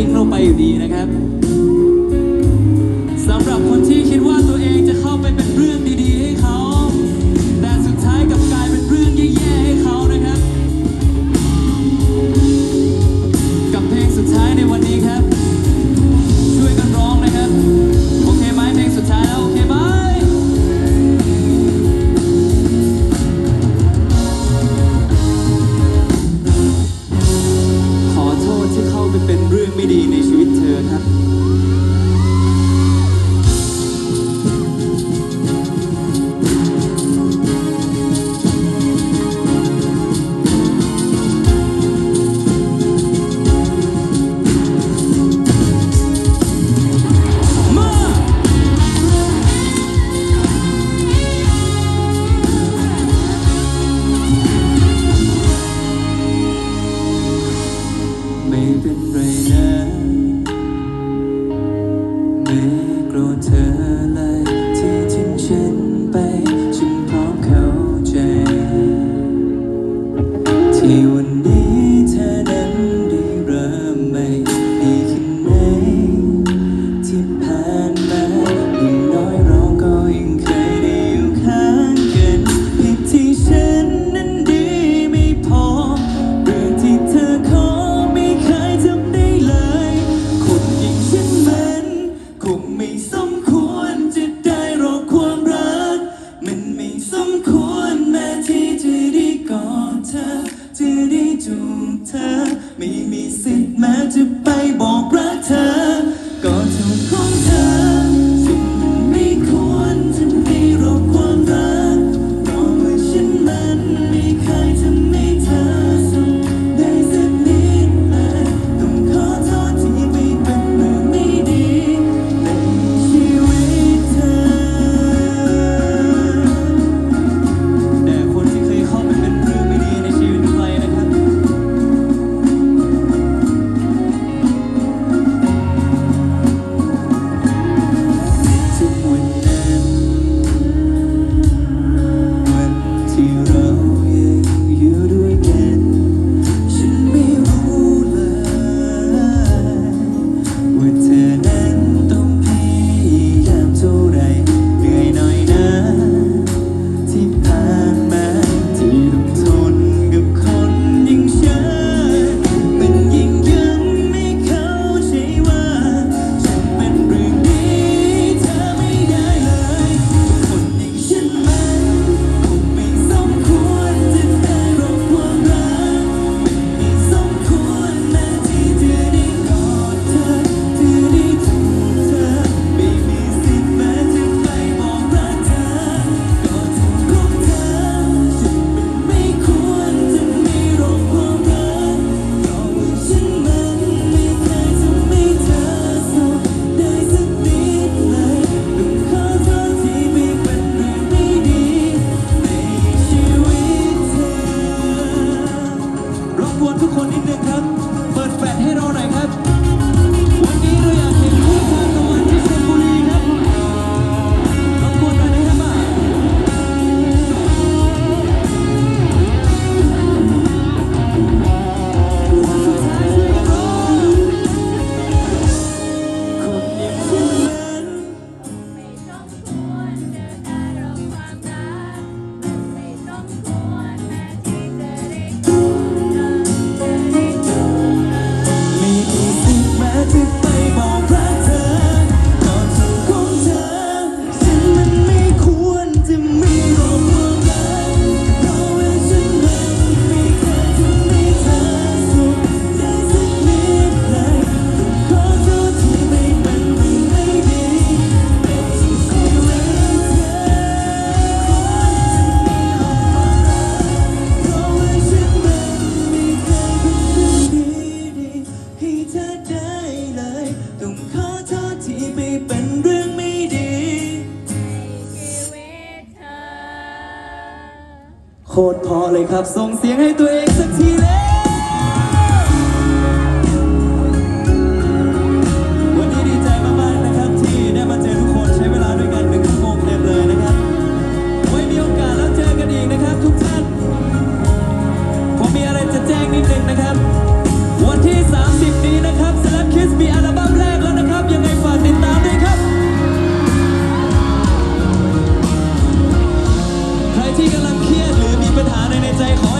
ที่เข้าไปอยู่ดีนะครับสำหรับคนที่คิดว่าตัวเองจะเข้าไปเป็นเรื่อง ตรพอเลยครับ ส่งเสียงให้ตัวเองสักทีเลยวันนี้ดีใจมากนะครับที่ได้มาเจอทุกคนใช้เวลาด้วยกันหนึ่งชั่วโมงเต็มเลยนะครับ ไว้มีโอกาสแล้วเจอกันอีกนะครับ ทุกท่าน ผมมีอะไรจะแจ้งนิดนึงนะครับ วันที่ 30 นี้นะครับสลับคิสมีอัลบั้มแรกแล้วนะครับ ยังไงฝากติดตามด้วยครับใครที่กำลัง หาในในใจขอ